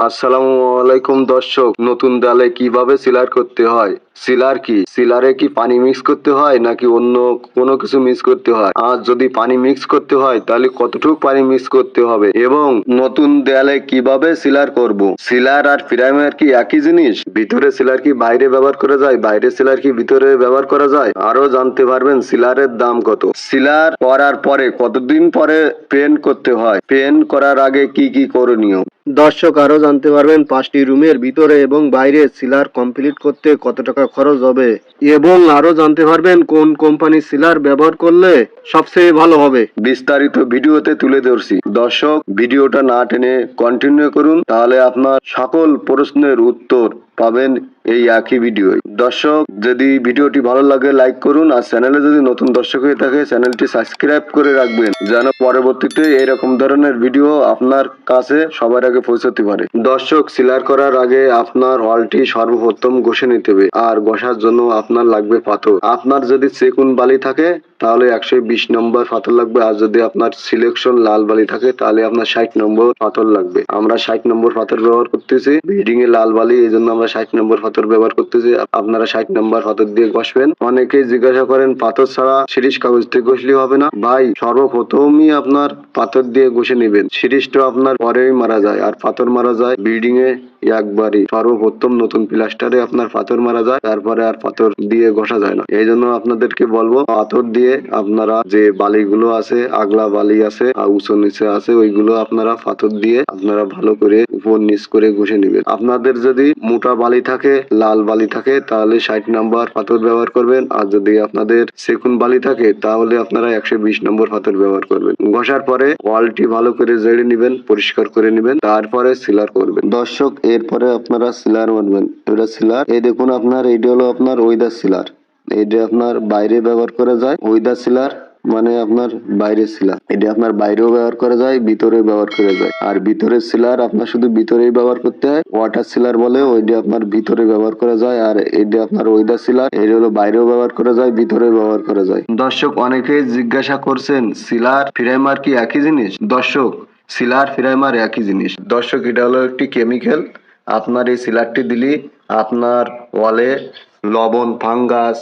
আসসালামু আলাইকুম দর্শক নতুন ডালে কীভাবে সিলার করতে হয়? সিলার কি? সিলারে কি পানি মিক্স করতে হয় নাকি অন্য কোনো কিছু মিক্স করতে হয়? আর যদি পানি মিক্স করতে হয়, তাহলে কতটুকু পানি মিক্স করতে হবে? এবং নতুন দেয়ালে কীভাবে সিলার করব? সিলার আর প্রাইমার কি একই জিনিস? ভিতরে সিলার কি বাইরে ব্যবহার করা যায়? বাইরে সিলার কি ভিতরে ব্যবহার করা যায়? আরও জানতে পারবেন সিলারের দাম কত। সিলার করার পরে কতদিন পরে পেন করতে হয়? পেন করার আগে কি কি করণীয়? দর্শক আরও জানতে পারবেন পাঁচটি রুমের ভিতরে এবং বাইরে সিলার কমপ্লিট করতে কত টাকা খরচ হবে। এবং আরও জানতে পারবেন কোন কোম্পানি সিলার ব্যবহার করলে সবচেয়ে ভালো হবে। বিস্তারিত ভিডিওতে তুলে ধরছি। দর্শক, ভিডিওটা না টেনে কন্টিনিউ করুন, তাহলে আপনার সকল প্রশ্নের উত্তর পাবেন এই একই ভিডিও। দর্শক, যদি ভিডিওটি ভালো লাগে, লাইক করুন আর চ্যানেলে যদি নতুন দর্শক হয়ে থাকে, চ্যানেলটি সাবস্ক্রাইব করে রাখবেন যেন পরবর্তীতে এরকম ধরনের ভিডিও আপনার কাছে সবার আগে পৌঁছতে পারে। দর্শক, সিলার করার আগে আপনার হলটি সর্বপ্রথম ঘষে নিতে হবে আর ঘষার জন্য আপনার লাগবে পাথর। আপনার যদি সেকুন বালি থাকে, তাহলে একশো বিশ নম্বর পাথর লাগবে আর যদি আপনার সিলেকশন লাল বালি থাকে, তাহলে আপনার ষাট নম্বর পাথর লাগবে। আমরা ষাট নম্বর পাথর ব্যবহার করতেছি বিল্ডিং এ লাল বালি, এই জন্য আমরা ষাট নম্বর পাথর ব্যবহার করতেছি। আপনারা ষাট নম্বর পাথর দিয়ে ঘষবেন অনেকেই জিজ্ঞাসা করেন, পাথর ছাড়া সিরিজ কাগজ দিয়ে ঘষলে হবে না? ভাই, সর্বপ্রথমই আপনার পাথর দিয়ে ঘষে নেবেন। সিরিজটা আপনার পরেই মারা যায়। আর পাথর মারা যায় বিল্ডিং এ একবারই। সর্বপ্রথম নতুন প্লাস্টারে আপনার পাথর মারা যায়, তারপরে আর পাথর দিয়ে ঘষা যায় না। এই জন্য আপনাদেরকে বলব, পাথর দিয়ে আপনারা যে বালিগুলো আছে, আগলা বালি আছে উঁচু নিচে আছে, ওইগুলো আপনারা পাথর দিয়ে আপনারা ভালো করে উপর নিচ করে ঘষে নেবেন। আপনাদের যদি মোটা বালি থাকে, লাল বালি থাকে, তাহলে ষাট নাম্বার পাথর ব্যবহার করবেন। আর যদি আপনাদের সেকুন বালি থাকে, তাহলে আপনারা একশো বিশ নম্বর পাথর ব্যবহার করবেন। ঘষার পরে ওয়ালটি ভালো করে জেড়ে নেবেন, পরিষ্কার করে নেবেন, তারপরে সিলার করবেন। দর্শক এরপরে আপনারা সিলার মারবেন এটা সিলার। এই দেখুন আপনার, এইটা হলো আপনার ওইদার সিলার। এইটা আপনার বাইরে ব্যবহার করা যায়। ওইদার সিলার মানে আপনার বাইরের সিলার। এটা আপনার বাইরেও ব্যবহার করা যায়, ভিতরেও ব্যবহার করা যায়। আর ভিতরের সিলার আপনার শুধু ভিতরেই ব্যবহার করতে হয়। ওয়াটার সিলার বলে ওইটা আপনার ভিতরে ব্যবহার করা যায়। আর এটা আপনার ওইদার সিলার। এটা হলো বাইরেও ব্যবহার করা যায় ভিতরে ব্যবহার করা যায়। দর্শক অনেকেই জিজ্ঞাসা করছেন, সিলার ফিরাইমার কি একই জিনিস? দর্শক, সিলার ফিরাইমার একই জিনিস। দর্শক, এটা হলো একটি কেমিক্যাল। আপনার এই সিলারটি দিলে, আপনার ওয়ালে লবণ, ফাঙ্গাস,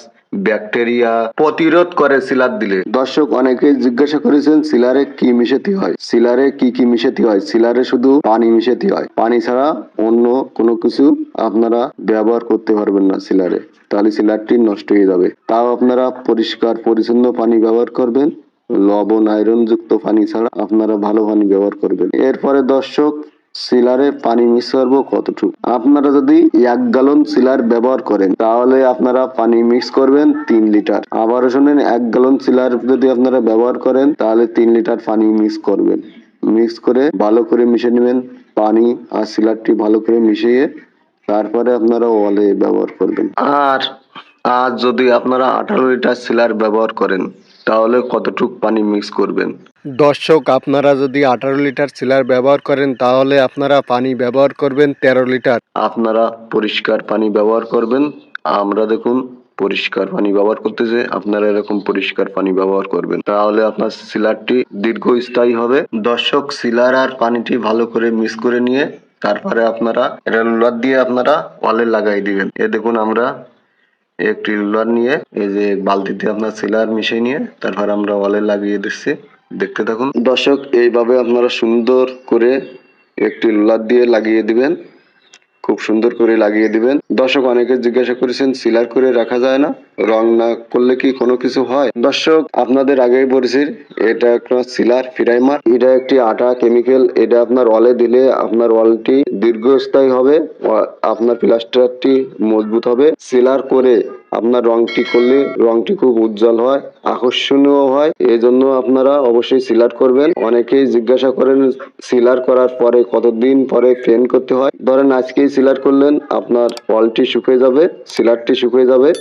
ব্যাকটেরিয়া প্রতিরোধ করে সিলার দিলে। দর্শক অনেকে জিজ্ঞাসা করেছেন, সিলারে কি মিশাতে হয়? সিলারে কি কি মিশাতে হয়? সিলারে শুধু পানি মিশাতে হয়। পানি ছাড়া অন্য কোনো কিছু আপনারা ব্যবহার করতে পারবেন না সিলারে। তাহলে সিলারটি নষ্ট হয়ে যাবে। তাও আপনারা পরিষ্কার, পরিচ্ছন্ন পানি ব্যবহার করবেন। লবণ আয়রন যুক্ত পানি ছাড়া আপনারা ভালো পানি ব্যবহার করবেন। এরপরে দর্শক সিলারে পানি করব কতটুকু? আপনারা যদি এক গ্যালন সিলার ব্যবহার করেন, তাহলে আপনারা পানি মিক্স করবেন তিন লিটার। আবারও শোনেন, এক গ্যালন সিলার যদি আপনারা ব্যবহার করেন, তাহলে তিন লিটার পানি মিক্স করবেন। মিক্স করে ভালো করে মিশে নেবেন। পানি আর সিলারটি ভালো করে মিশিয়ে তারপরে আপনারা ওয়ালে ব্যবহার করবেন। আর আর যদি আপনারা আঠারো লিটার সিলার ব্যবহার করেন তাহলে কতটুক পানি মিক্স করবেন? দর্শক আপনারা যদি আঠারো লিটার সিলার ব্যবহার করেন তাহলে আপনারা পানি ব্যবহার করবেন তেরো লিটার। আপনারা পরিষ্কার পানি ব্যবহার করবেন। আমরা দেখুন পরিষ্কার পানি ব্যবহার করতেছে আপনারা এরকম পরিষ্কার পানি ব্যবহার করবেন। তাহলে আপনার সিলারটি দীর্ঘস্থায়ী হবে। দর্শক সিলার আর পানিটি ভালো করে মিক্স করে নিয়ে তারপরে আপনারা এটা রোলার দিয়ে আপনারা ওয়ালে লাগাই দিবেন। এ দেখুন আমরা একটি রোলার নিয়ে, এই যে বালতিতে আপনার সিলার মিশিয়ে নিয়ে, তারপর আমরা ওয়ালে লাগিয়ে দিচ্ছি। দেখতে থাকুন। দর্শক, এইভাবে আপনারা সুন্দর করে একটি রোলার দিয়ে লাগিয়ে দিবেন। খুব সুন্দর করে লাগিয়ে দিবেন। দর্শক অনেকে জিজ্ঞাসা করেছেন, সিলার করে রাখা যায় না? রং না করলে কি কোনো কিছু হয়? দর্শক, আপনাদের আগেই বলেছি, এটা একটা সিলার ফিরাইমার। এটা একটি আটা কেমিক্যাল। এটা আপনার ওয়ালে দিলে আপনার ওয়ালটি দীর্ঘস্থায়ী হবে আপনার প্লাস্টারটি মজবুত হবে। সিলার করে আপনার রংটি করলে রংটি খুব উজ্জ্বল হয়, আকর্ষণীয় হয়। এই জন্য আপনারা অবশ্যই সিলার করবেন। অনেকেই জিজ্ঞাসা করেন, সিলার করার পরে কতদিন পরে পেন করতে হয়? ধরেন, আজকেই সিলার করলেন, আপনার ওয়ালটি শুকিয়ে যাবে, সিলারটি শুকিয়ে যাবে,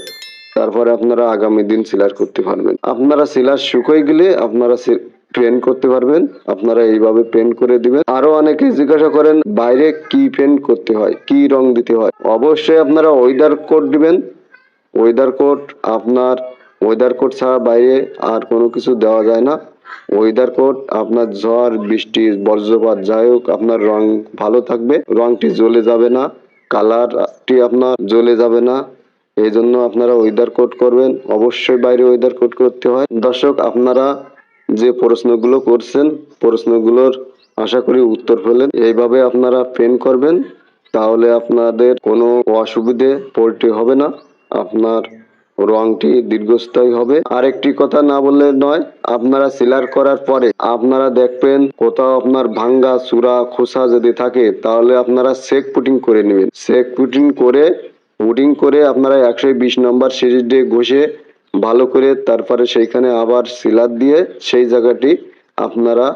তারপরে আপনারা আগামী দিন সিলার করতে পারবেন। আপনারা সিলার শুকিয়ে গেলে আপনারা পেন করতে পারবেন, আপনারা এইভাবে পেন করে দিবেন। আরও অনেকে জিজ্ঞাসা করেন, বাইরে কি পেন করতে হয়? কি রং দিতে হয়? অবশ্যই আপনারা ওয়েদার কোড দিবেন ওয়েদার কোড আপনার ওয়েদার কোড ছাড়া বাইরে আর কোনো কিছু দেওয়া যায় না। ওয়েদার কোড আপনার ঝড়, বৃষ্টি, বজ্রপাত, যাই হোক, আপনার রং ভালো থাকবে। রংটি জ্বলে যাবে না কালারটি আপনার জ্বলে যাবে না। এই জন্য আপনারা ওয়েদার কোড করবেন। অবশ্যই বাইরে ওয়েদার কোড করতে হয়। দর্শক, আপনারা যে প্রশ্নগুলো করছেন, প্রশ্নগুলোর আশা করি উত্তর পেলেন। এইভাবে আপনারা পেন করবেন, তাহলে আপনাদের কোনো অসুবিধে পড়তে হবে না। আপনার রংটি দীর্ঘস্থায়ী হবে। আরেকটি কথা না বললে নয়, আপনারা সিলার করার পরে আপনারা দেখবেন কোথাও আপনার ভাঙ্গা চূড়া খোসা যদি থাকে, তাহলে আপনারা সেক পুটিং করে নেবেন। সেক পুটিং করে পুটিং করে আপনারা একশো বিশ নম্বর সিরিজ দিয়ে ঘষে ভালো করে তারপরে সেইখানে আবার সিলার দিয়ে সেই জায়গাটি আপনারা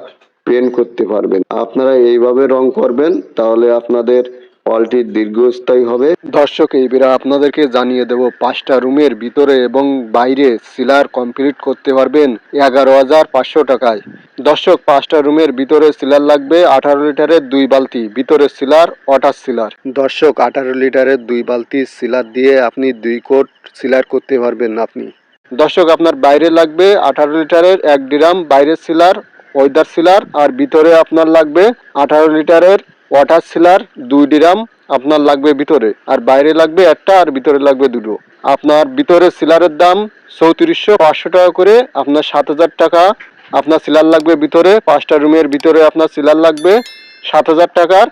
পেন করতে পারবেন। আপনারা এইভাবে রং করবেন, তাহলে আপনাদের ওয়ালটি দীর্ঘস্থায়ী হবে। দর্শক, এইবারে আপনাদেরকে জানিয়ে দেব, পাঁচটা রুমের ভিতরে এবং বাইরে সিলার কমপ্লিট করতে পারবেন এগারো হাজার পাঁচশো টাকায়। দর্শক, পাঁচটা রুমের ভিতরে সিলার লাগবে আঠারো লিটারের দুই বালতি, ভিতরে সিলার অটার সিলার। দর্শক, আঠারো লিটারের দুই বালতি সিলার দিয়ে আপনি দুই কোট সিলার করতে পারবেন আপনি। দর্শক, আপনার বাইরে লাগবে আঠারো লিটারের এক ড্রাম বাইরের সিলার, ওয়েদার সিলার, আর ভিতরে আপনার লাগবে আঠারো লিটারের ওয়াটার সিলার দুই ড্রাম আপনার লাগবে ভিতরে, আর বাইরে লাগবে একটা, আর ভিতরে লাগবে দুটো। আপনার ভিতরে সিলারের দাম চৌত্রিশশো পাঁচশো টাকা করে, আপনার সাত হাজার টাকা, আপনার সিলার লাগবে ভিতরে, পাঁচটা রুমের ভিতরে আপনার সিলার লাগবে সাত হাজার টাকার।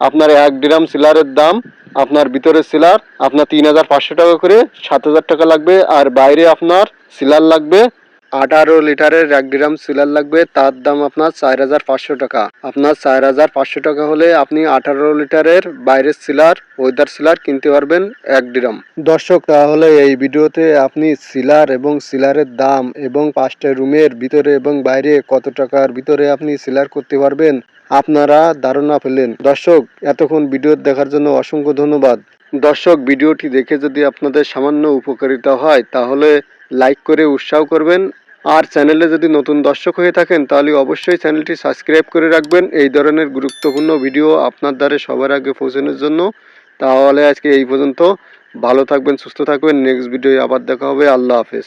আপনার এক ড্রাম সিলারের দাম, আপনার ভিতরে সিলার আপনার তিন হাজার পাঁচশো টাকা করে সাত হাজার টাকা লাগবে, আর বাইরে আপনার সিলার লাগবে আঠারো লিটারের এক গ্রাম সিলার লাগবে, তার দাম আপনার চার হাজার পাঁচশো টাকা। আপনার চার হাজার পাঁচশো টাকা হলে আপনি আঠারো লিটারের বাইরের সিলার ওয়েদার সিলার কিনতে পারবেন এক ড্রাম দর্শক, তাহলে এই ভিডিওতে আপনি সিলার এবং সিলারের দাম এবং পাঁচটা রুমের ভিতরে এবং বাইরে কত টাকার ভিতরে আপনি সিলার করতে পারবেন, আপনারা ধারণা পেলেন। দর্শক, এতক্ষণ ভিডিও দেখার জন্য অসংখ্য ধন্যবাদ। দর্শক, ভিডিওটি দেখে যদি আপনাদের সামান্য উপকারিতা হয়, তাহলে লাইক করে উৎসাহ করবেন আর চ্যানেলে যদি নতুন দর্শক হয়ে থাকেন, তাহলে অবশ্যই চ্যানেলটি সাবস্ক্রাইব করে রাখবেন। এই ধরনের গুরুত্বপূর্ণ ভিডিও আপনার দ্বারে সবার আগে পৌঁছানোর জন্য। তাহলে আজকে এই পর্যন্ত। ভালো থাকবেন, সুস্থ থাকবেন। নেক্সট ভিডিও আবার দেখা হবে। আল্লাহ হাফেজ।